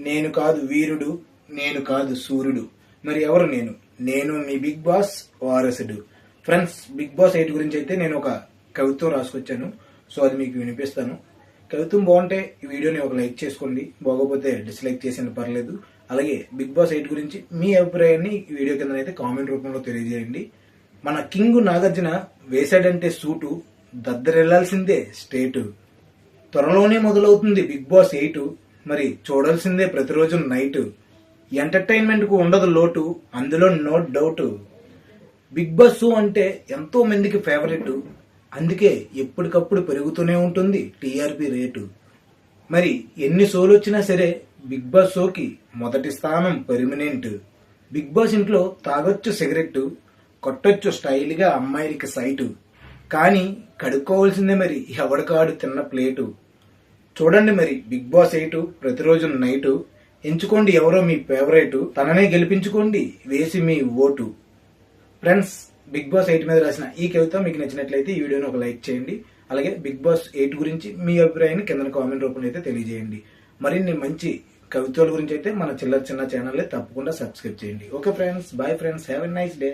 నేను కాదు వీరుడు నేను కాదు సూర్యుడు. మరి ఎవరు నేను? నేను మీ బిగ్ బాస్ వారసుడు. ఫ్రెండ్స్ బిగ్ బాస్ ఎయిట్ గురించి అయితే నేను ఒక కవిత్వం రాసుకొచ్చాను. సో అది మీకు వినిపిస్తాను. కవిత్వం బాగుంటే ఈ వీడియోని ఒక లైక్ చేసుకోండి. బాగోపోతే డిస్లైక్ చేసిన పర్లేదు. అలాగే బిగ్ బాస్ ఎయిట్ గురించి మీ అభిప్రాయాన్ని ఈ వీడియో కింద అయితే కామెంట్ రూపంలో తెలియజేయండి. మన కింగ్ నాగార్జున వేశాడంటే సూటు దద్దరెళ్ళాల్సిందే స్టేటు. త్వరలోనే మొదలవుతుంది బిగ్ బాస్ ఎయిట్. మరి చూడాల్సిందే ప్రతిరోజు నైట్. ఎంటర్టైన్మెంట్కు ఉండదు లోటు అందులో నో డౌట్. బిగ్ బాస్ అంటే ఎంతో మందికి ఫేవరెట్. అందుకే ఎప్పటికప్పుడు పెరుగుతూనే ఉంటుంది టీఆర్పీ రేటు. మరి ఎన్ని షోలు వచ్చినా సరే బిగ్ బాస్ షోకి మొదటి స్థానం పెర్మినెంట్. బిగ్ బాస్ ఇంట్లో తాగొచ్చు సిగరెట్ కొట్టొచ్చు స్టైల్గా అమ్మాయిలకి సైటు. కానీ కడుక్కోవాల్సిందే మరి ఎవడికాడు తిన్న ప్లేటు. చూడండి మరి బిగ్ బాస్ ఎయిట్ ప్రతిరోజు నైటు ఎంచుకోండి ఎవరో మీ ఫేవరెట్ తననే గెలిపించుకోండి వేసి మీ vote. Friends Bigg Boss eight మీద రాసిన ఈ కవిత మీకు నచ్చినట్లయితే ఈ వీడియోని ఒక లైక్ చేయండి. అలాగే బిగ్ బాస్ ఎయిట్ గురించి మీ అభిప్రాయాన్ని కింద కామెంట్ రూపంలో అయితే తెలియజేయండి. మరిన్ని మంచి కవిత్వాల గురించి అయితే మన చిల్లర చిన్న ఛానల్ తప్పకుండా సబ్స్క్రైబ్ చేయండి. Okay friends bye friends have a nice day.